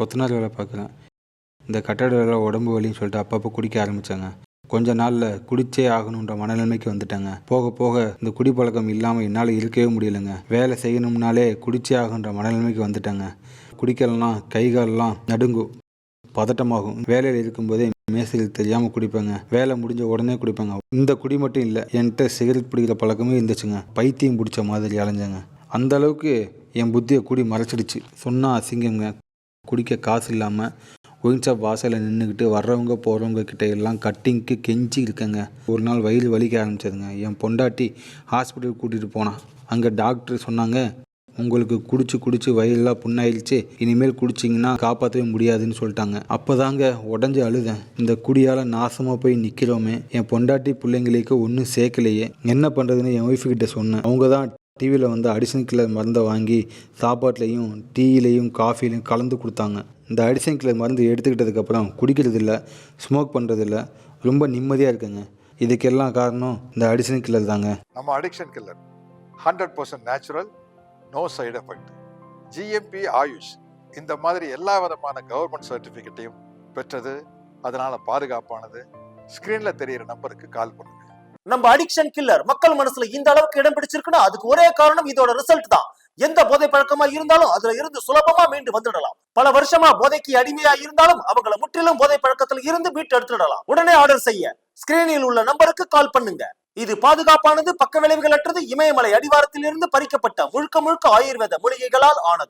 கொத்தனார் வேலை பார்க்குறேன். இந்த கட்டட வேலை உடம்பு வலின்னு சொல்லிட்டு அப்பப்போ குடிக்க ஆரம்பித்தாங்க கொஞ்ச நாளில் குடிச்சே ஆகணுன்ற மனநிலைமைக்கு வந்துட்டாங்க. போக போக இந்த குடிப்பழக்கம் இல்லாமல் என்னால் இருக்கவே முடியலைங்க. வேலை செய்யணும்னாலே குடிச்சே ஆகுன்ற மனநிலைமைக்கு வந்துட்டாங்க. குடிக்கலாம் கை காலெல்லாம் நடுங்கும் பதட்டமாகும். வேலையில் இருக்கும்போதே மேசையில் தெரியாமல் குடிப்பேங்க. வேலை முடிஞ்ச உடனே குடிப்பேங்க. இந்த குடி மட்டும் இல்லை என்கிட்ட சிகரெட் பிடிக்கிற பழக்கமே இருந்துச்சுங்க. பைத்தியம் பிடிச்ச மாதிரி அலைஞ்சேங்க. அந்த அளவுக்கு என் புத்தியை குடி மறைச்சிடுச்சு. சொன்னால் அசிங்கங்க. குடிக்க காசு இல்லாமல் ஒயின் ஷாப் வாசலில் நின்றுக்கிட்டு வர்றவங்க போகிறவங்க கிட்ட எல்லாம் கட்டிங்க்கு கெஞ்சி இருக்கேங்க. ஒரு நாள் வயிறு வலிக்க ஆரம்பிச்சதுங்க. என் பொண்டாட்டி ஹாஸ்பிட்டல் கூட்டிகிட்டு போனான் அங்கே டாக்டர் சொன்னாங்க உங்களுக்கு குடிச்சு குடிச்சு வயிறெல்லாம் புண்ணாயிடுச்சு. இனிமேல் குடிச்சிங்கன்னா காப்பாற்றவே முடியாதுன்னு சொல்லிட்டாங்க. அப்போதாங்க உடஞ்சி அழுதேன். இந்த குடியால் நாசமாக போய் நிற்கிறோமே என் பொண்டாட்டி பிள்ளைங்களுக்கு ஒன்றும் சேர்க்கலையே. என்ன பண்ணுறதுன்னு என் ஒய்ஃப் கிட்ட சொன்னேன். அவங்க தான் டிவியில் வந்து அடிஷன் கில்லர் மருந்தை வாங்கி சாப்பாட்லேயும் டீயிலையும் காஃபிலையும் கலந்து கொடுத்தாங்க. இந்த அடிஷன் கில்லர் மருந்து எடுத்துக்கிட்டதுக்கப்புறம் குடிக்கிறதில்ல ஸ்மோக் பண்ணுறதில்ல ரொம்ப நிம்மதியாக இருக்குங்க. இதுக்கெல்லாம் காரணம் இந்த அடிசன் கில்லர் தாங்க. நம்ம addiction killer hundred percent natural no side effect GMP AYUSH இந்த மாதிரி எல்லா விதமான கவர்மெண்ட் சர்டிஃபிகேட்டையும் பெற்றது அதனால் பாதுகாப்பானது. ஸ்க்ரீனில் தெரியிற நம்பருக்கு கால் பண்ணுங்கள் நம்ம அடிக்ஷன் கில்லர் மக்கள் மனசுல இந்த அளவுக்கு இடம் பிடிச்சிருக்குன்னா அதுக்கு ஒரே காரணம் இதோட ரிசல்ட் தான். எந்த போதை பழக்கமா இருந்தாலும் அதுல இருந்து சுலபமா மீண்டு வந்துடலாம். பல வருஷமா போதைக்கு அடிமையா இருந்தாலும் அவங்கள முற்றிலும் போதை பழக்கத்துல இருந்து மீட்டு எடுத்துடலாம். உடனே ஆர்டர் செய்ய. ஸ்கிரீனில் உள்ள நம்பருக்கு கால் பண்ணுங்க. இது பாதுகாப்பானது பக்க விளைவுகள் அற்றது இமயமலை அடிவாரத்தில் இருந்து பறிக்கப்பட்ட முழுக்க முழுக்க ஆயுர்வேத மூலிகைகளால் ஆனது.